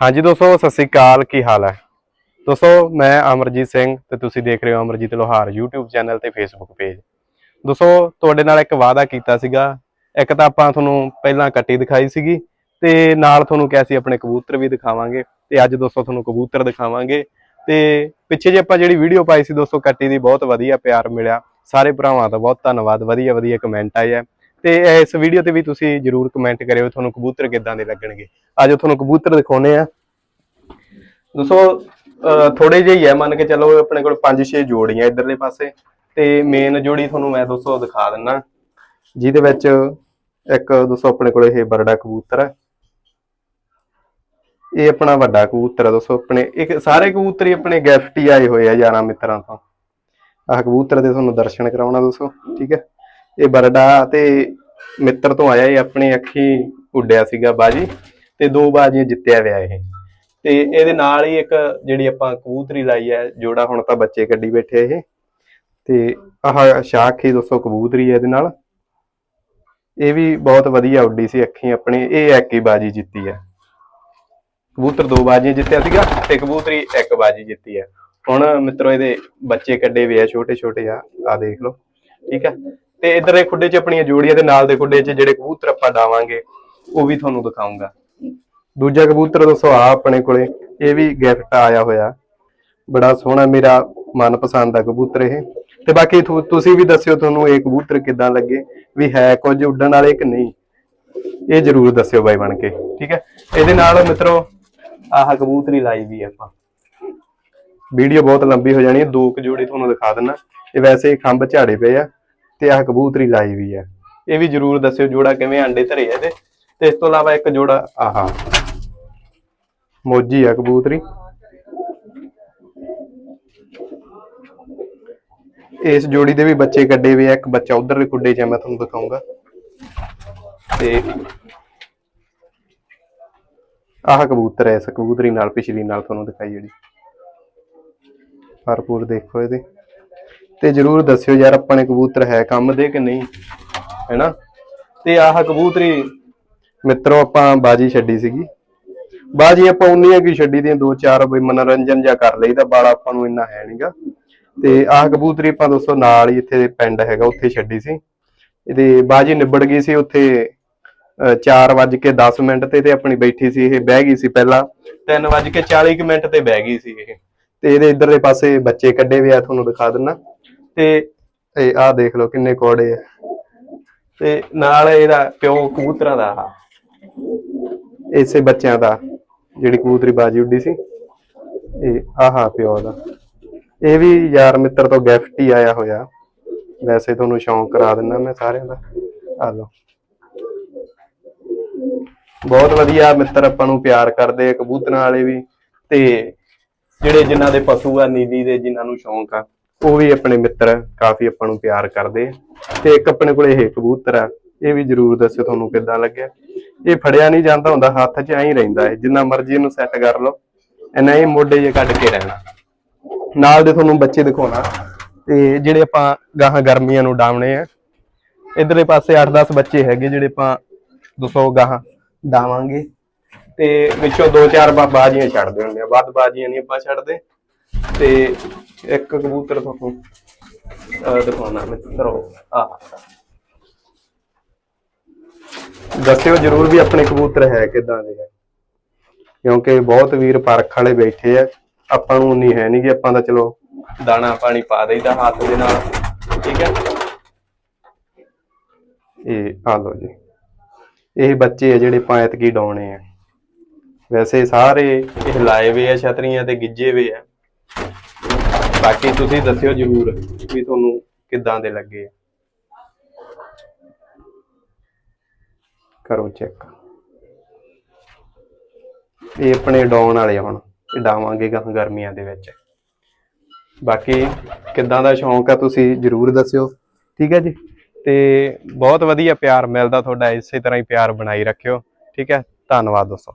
ਹਾਂਜੀ ਦੋਸਤੋ, ਸਤਿ ਸ੍ਰੀ ਅਕਾਲ। ਕੀ ਹਾਲ ਹੈ? ਦੋਸਤੋ, ਮੈਂ ਅਮਰਜੀਤ ਸਿੰਘ ਤੇ ਤੁਸੀਂ ਦੇਖ ਰਹੇ ਹੋ ਅਮਰਜੀਤ ਲੋਹਾਰ YouTube ਚੈਨਲ ਤੇ Facebook ਪੇਜ ਦੋਸਤੋ, ਤੁਹਾਡੇ ਨਾਲ ਇੱਕ ਵਾਅਦਾ ਕੀਤਾ ਸੀਗਾ। ਇੱਕ ਤਾਂ ਆਪਾਂ ਤੁਹਾਨੂੰ ਪਹਿਲਾਂ ਕੱਟੀ ਦਿਖਾਈ ਸੀਗੀ ਤੇ ਨਾਲ ਤੁਹਾਨੂੰ ਕਿਹਾ ਸੀ ਆਪਣੇ ਕਬੂਤਰ ਵੀ ਦਿਖਾਵਾਂਗੇ ਤੇ ਅੱਜ ਦੋਸਤੋ ਤੁਹਾਨੂੰ ਕਬੂਤਰ ਦਿਖਾਵਾਂਗੇ ਤੇ ਪਿੱਛੇ ਜੇ ਆਪਾਂ ਜਿਹੜੀ ਵੀਡੀਓ ਪਾਈ ਸੀ ਦੋਸਤੋ, ਕੱਟੀ ਦੀ ਬਹੁਤ ਵਧੀਆ ਪਿਆਰ ਮਿਲਿਆ। ਸਾਰੇ ਭਰਾਵਾਂ ਦਾ ਬਹੁਤ ਧੰਨਵਾਦ। ਵਧੀਆ ਵਧੀਆ ਕਮੈਂਟ ਆਏ ਆ। ਤੇ ਇਸ ਵੀਡੀਓ ਤੇ ਵੀ ਤੁਸੀਂ ਜਰੂਰ ਕਮੈਂਟ ਕਰਿਓ, ਤੁਹਾਨੂੰ ਕਬੂਤਰ ਕਿੱਦਾਂ ਦੇ ਲੱਗਣਗੇ। ਅੱਜ ਤੁਹਾਨੂੰ ਕਬੂਤਰ ਦਿਖਾਉਨੇ ਆ ਦੋਸਤੋ ਥੋੜੇ ਜਿਹੇ ਹੀ ਹੈ ਮੰਨ ਕੇ ਚੱਲੋ ਆਪਣੇ ਕੋਲ 5-6 ਜੋੜੀਆਂ ਇਧਰਲੇ ਪਾਸੇ। ਤੇ ਮੇਨ ਜੋੜੀ ਤੁਹਾਨੂੰ ਮੈਂ ਦੋਸਤੋ ਦਿਖਾ ਦਿੰਨਾ। ਜਿਹਦੇ ਵਿੱਚ ਇੱਕ ਦੋਸਤੋ ਆਪਣੇ ਕੋਲ ਇਹ ਬਰਡਾ ਕਬੂਤਰ ਹੈ। ਇਹ ਆਪਣਾ ਵੱਡਾ ਕਬੂਤਰ ਹੈ ਦੋਸਤੋ ਆਪਣੇ ਇੱਕ ਸਾਰੇ ਕਬੂਤਰ ਹੀ ਆਪਣੇ ਗਿਫਟ ਹੀ ਆਏ ਹੋਏ ਆ ਯਾਰਾਂ ਮਿੱਤਰਾਂ ਤੋਂ। ਆਹ ਕਬੂਤਰ ਦੇ ਤੁਹਾਨੂੰ ਦਰਸ਼ਨ ਕਰਾਉਣਾ ਦੋਸਤੋ ਠੀਕ ਹੈ? ਇਹ ਬਰਡਾ ਤੇ ਮਿੱਤਰ ਤੋਂ ਆਇਆ ਇਹ ਆਪਣੀ ਅੱਖੀ ਉੱਡਿਆ ਸੀਗਾ ਬਾਜੀ ਤੇ ਦੋ ਬਾਜੀਆਂ ਜਿੱਤਿਆ ਵਿਆ ਇਹ। ਤੇ ਇਹਦੇ ਨਾਲ ਹੀ ਇੱਕ ਜਿਹੜੀ ਆਪਾਂ ਕਬੂਤਰੀ ਲਾਈ ਹੈ, ਜੋੜਾ ਹੁਣ ਤਾਂ ਬੱਚੇ ਕੱਢੀ ਬੈਠੇ ਇਹ। ਤੇ ਆਹ ਸ਼ਾਖੀ ਦੋਸਤੋ ਕਬੂਤਰੀ ਹੈ ਇਹਦੇ ਨਾਲ। ਇਹ ਵੀ ਬਹੁਤ ਵਧੀਆ ਉੱਡੀ ਸੀ ਅੱਖੀ ਆਪਣੀ। ਇਹ ਇੱਕ ਹੀ ਬਾਜੀ ਜਿੱਤੀ ਹੈ। ਕਬੂਤਰ ਦੋ ਬਾਜੀਆਂ ਜਿੱਤਿਆ ਸੀਗਾ ਤੇ ਕਬੂਤਰੀ ਇੱਕ ਬਾਜੀ ਜਿੱਤੀ ਹੈ। ਹੁਣ ਮਿੱਤਰੋ ਇਹਦੇ ਬੱਚੇ ਕੱਢੇ ਵੇ ਆ ਛੋਟੇ ਛੋਟੇ ਆ। ਆ ਦੇਖ ਲਓ। ਠੀਕ ਹੈ। ਤੇ ਇਧਰ ਦੇ ਖੁੱਡੇ 'ਚ ਆਪਣੀਆਂ ਜੋੜੀਆਂ ਤੇ ਨਾਲ ਦੇ ਖੁੱਡੇ 'ਚ ਜਿਹੜੇ ਕਬੂਤਰ ਆਪਾਂ ਡਾਵਾਂਗੇ, ਉਹ ਵੀ ਤੁਹਾਨੂੰ ਦਿਖਾਉਂਗਾ ਦੂਜਾ ਕਬੂਤਰ ਦੋਸਤੋ ਆ ਆਪਣੇ ਕੋਲੇ, ਇਹ ਵੀ ਗਿਫਟ ਆਇਆ ਹੋਇਆ। ਬੜਾ ਸੋਹਣਾ ਮੇਰਾ ਮਨਪਸੰਦ ਦਾ ਕਬੂਤਰ ਇਹ। ਤੇ ਬਾਕੀ ਤੁਸੀਂ ਵੀ ਦੱਸਿਓ ਤੁਹਾਨੂੰ ਇਹ ਕਬੂਤਰ ਕਿੱਦਾਂ ਲੱਗੇ, ਵੀ ਹੈ ਕੁਝ ਉੱਡਣ ਵਾਲੇ ਕਿ ਨਹੀਂ। ਇਹ ਜਰੂਰ ਦੱਸਿਓ ਬਾਈ ਬਣ ਕੇ, ਠੀਕ ਹੈ? ਇਹਦੇ ਨਾਲ ਮਿੱਤਰੋ, ਆਹ ਕਬੂਤਰੀ ਲਾਈ ਵੀ ਆਪਾਂ। ਵੀਡੀਓ ਬਹੁਤ ਲੰਬੀ ਹੋ ਜਾਣੀ ਹੈ, ਦੋ ਕੁ ਜੋੜੀ ਤੁਹਾਨੂੰ ਦਿਖਾ ਦਿੰਨਾ ਇਹ ਵੈਸੇ ਖੰਭ ਝਾੜੇ ਪਏ ਆ। ਤੇ ਆਹ ਕਬੂਤਰੀ ਲਾਈ ਵੀ ਆ ਇਹ ਵੀ ਜਰੂਰ ਦੱਸਿਓ ਜੋੜਾ ਕਿਵੇਂ ਅੰਡੇ ਧਰੇ ਆ ਇਹਦੇ। ਤੇ ਇਸ ਤੋਂ ਇਲਾਵਾ ਇੱਕ ਜੋੜਾ ਆਹਾ। ਮੋਜੀ ਆ ਕਬੂਤਰੀ। ਇਸ ਜੋੜੀ ਦੇ ਵੀ ਬੱਚੇ ਕੱਢੇ ਹੋਏ ਆ। ਇੱਕ ਬੱਚਾ ਉਧਰ ਦੇ ਕੁੱਡੇ 'ਚ ਆ, ਮੈਂ ਤੁਹਾਨੂੰ ਦਿਖਾਉਂਗਾ। ਤੇ ਆਹ ਕਬੂਤਰ ਹੈ ਇਸ ਕਬੂਤਰੀ ਨਾਲ ਪਿਛਲੀ ਨਾਲ ਤੁਹਾਨੂੰ ਦਿਖਾਈ ਜਿਹੜੀ। ਭਰਪੂਰ ਦੇਖੋ ਇਹਦੇ। ਤੇ ਜਰੂਰ ਦੱਸਿਓ ਯਾਰ ਆਪਾਂ ਨੇ ਕਬੂਤਰ ਹੈ ਕੰਮ ਦੇ ਕਿ ਨਹੀਂ, ਹੈਨਾ? ਤੇ ਆਹ ਕਬੂਤਰੀ ਮਿੱਤਰੋ, ਆਪਾਂ ਬਾਜੀ ਛੱਡੀ ਸੀਗੀ। ਬਾਜੀ ਆਪਾਂ ਉਨੀਆਂ ਕੀ ਛੱਡੀ ਦੀਆਂ ਦੋ ਚਾਰ ਬਈ ਮਨੋਰੰਜਨ ਜਾਂ ਕਰ ਲਈਦਾ ਬਾਲਾ ਆਪਾਂ ਨੂੰ ਇੰਨਾ ਹੈ ਨਹੀਂਗਾ ਤੇ ਆਹ ਕਬੂਤਰੀ ਆਪਾਂ ਦੋਸਤੋ ਨਾਲ ਹੀ ਇੱਥੇ ਪਿੰਡ ਹੈਗਾ, ਉੱਥੇ ਛੱਡੀ ਸੀ। ਇਹਦੇ ਬਾਜੀ ਨਿਬੜ ਗਈ ਸੀ ਉੱਥੇ 4:10 ਮਿੰਟ ਤੇ ਤੇ ਆਪਣੀ ਬੈਠੀ ਸੀ, ਇਹ ਬਹਿ ਗਈ ਸੀ ਪਹਿਲਾਂ। 3:40 ਮਿੰਟ ਤੇ ਬਹਿ ਗਈ ਸੀ ਇਹ। ਤੇ ਇਹਦੇ ਇਧਰਲੇ ਪਾਸੇ ਬੱਚੇ ਕੱਢੇ ਹੋਏ ਆ, ਤੁਹਾਨੂੰ ਦਿਖਾ ਦਿੰਨਾ। ਤੇ ਇਹ ਆਹ ਦੇਖ ਲਓ ਕਿੰਨੇ ਕੋੜੇ ਆ। ਤੇ ਨਾਲ ਇਹਦਾ ਪਿਓ ਕਬੂਤਰਾਂ ਦਾ ਆਹ ਇਸੇ ਬੱਚਿਆਂ ਦਾ, ਜਿਹੜੀ ਕਬੂਤਰੀ ਬਾਜੀ ਉੱਡੀ ਸੀ। ਇਹ ਆਹਾ ਪਿਓ ਦਾ। ਇਹ ਵੀ ਯਾਰ ਮਿੱਤਰ ਤੋਂ ਗਿਫਟ ਹੀ ਆਇਆ ਹੋਇਆ। ਵੈਸੇ ਤੁਹਾਨੂੰ ਸ਼ੌਂਕ ਕਰਾ ਦਿੰਦਾ ਮੈਂ ਸਾਰਿਆਂ ਦਾ। ਆ ਲਓ। ਬਹੁਤ ਵਧੀਆ ਮਿੱਤਰ ਆਪਾਂ ਨੂੰ ਪਿਆਰ ਕਰਦੇ ਆ, ਕਬੂਤਰਾਂ ਵਾਲੇ ਵੀ। ਤੇ ਜਿਹੜੇ ਜਿਨ੍ਹਾਂ ਦੇ ਪਸ਼ੂ ਆ, ਨੀਲੀ ਦੇ ਜਿਨ੍ਹਾਂ ਨੂੰ ਸ਼ੌਂਕ ਆ। ਉਹ ਵੀ ਆਪਣੇ ਮਿੱਤਰ ਕਾਫੀ ਆਪਾਂ ਨੂੰ ਪਿਆਰ ਕਰਦੇ ਤੇ ਇੱਕ ਆਪਣੇ ਕੋਲ ਇਹ ਕਬੂਤਰ ਆ, ਇਹ ਵੀ ਜਰੂਰ ਦੱਸਿਓ ਤੁਹਾਨੂੰ ਕਿੱਦਾਂ ਲੱਗਿਆ। ਇਹ ਫੜਿਆ ਨਹੀਂ ਜਾਂਦਾ ਹੁੰਦਾ, ਹੱਥ 'ਚ ਐਂ ਹੀ ਰਹਿੰਦਾ ਹੈ ਜਿੰਨਾ ਮਰਜ਼ੀ ਇਹਨੂੰ ਸੈੱਟ ਕਰ ਲਓ। ਇਹਨਾਂ ਹੀ ਮੋਢੇ ਜੇ ਕੱਢ ਕੇ ਰਹਿਣਾ। ਨਾਲ ਦੇ ਤੁਹਾਨੂੰ ਬੱਚੇ ਦਿਖਾਉਣਾ। ਤੇ ਜਿਹੜੇ ਆਪਾਂ ਗਾਹਾਂ ਗਰਮੀਆਂ ਨੂੰ ਡਾਵਣੇ ਆ, ਇਧਰਲੇ ਪਾਸੇ 8-10 ਬੱਚੇ ਹੈਗੇ ਜਿਹੜੇ ਆਪਾਂ 200 ਗਾਹਾਂ ਡਾਵਾਂਗੇ। ਤੇ ਵਿੱਚੋਂ ਦੋ ਚਾਰ ਬਾ- ਬਾਜ਼ੀਆਂ ਛੱਡਦੇ ਹੁੰਦੇ ਆ। ਵੱਧ ਬਾਜ਼ੀਆਂ ਨਹੀਂ ਆਪਾਂ ਛੱਡਦੇ। ਤੇ ਇੱਕ ਕਬੂਤਰ ਤੁਹਾਨੂੰ, ਅਹ, ਦਿਖਾਉਣਾ ਮਿੱਤਰੋ ਆ। ਦੱਸਿਓ ਜਰੂਰ ਵੀ ਆਪਣੇ ਕਬੂਤਰ ਹੈ ਕਿਦਾਂ ਦੇ ਹੈ। ਕਿਉਂਕਿ ਬਹੁਤ ਵੀਰ ਪਰਖ ਵਾਲੇ ਬੈਠੇ ਆ, ਆਪਾਂ ਨੂੰ ਨਹੀਂ ਹੈ ਨਹੀਂ ਕਿ ਆਪਾਂ ਦਾ ਚਲੋ ਦਾਣਾ ਪਾਣੀ ਪਾ ਦੇਈਦਾ ਹੱਥ ਦੇ ਨਾਲ, ਠੀਕ ਹੈ। ਇਹ, ਆ ਲਓ ਜੀ। ਇਹ ਬੱਚੇ ਆ ਜਿਹੜੇ ਪਾਇਤ ਕੀ ਡਾਉਣੇ ਆ। ਵੈਸੇ ਸਾਰੇ ਇਹ ਲਾਏ ਵੇ ਆ ਛਤਰੀਆਂ ਤੇ ਗਿੱਜੇ ਵੇ ਆ। ਬਾਕੀ ਤੁਸੀਂ ਦੱਸਿਓ ਜਰੂਰ ਵੀ ਤੁਹਾਨੂੰ ਕਿੱਦਾਂ ਦੇ ਲੱਗੇ ਆ। ਕਰੋ ਚੈੱਕ। ਇਹ ਆਪਣੇ ਡਾਉਣ ਵਾਲੇ ਆ ਹੁਣ, ਇਹ ਡਾਵਾਂਗੇ ਗਾਹਾਂ ਗਰਮੀਆਂ ਦੇ ਵਿੱਚ। ਬਾਕੀ ਕਿੱਦਾਂ ਦਾ ਸ਼ੌਂਕ ਆ ਤੁਸੀਂ ਜਰੂਰ ਦੱਸਿਓ। ਠੀਕ ਹੈ ਜੀ? ਤੇ ਬਹੁਤ ਵਧੀਆ ਪਿਆਰ ਮਿਲਦਾ ਤੁਹਾਡਾ, ਇਸੇ ਤਰ੍ਹਾਂ ਹੀ ਪਿਆਰ ਬਣਾਈ ਰੱਖਿਓ। ਠੀਕ ਹੈ ਧੰਨਵਾਦ ਦੋਸਤੋ।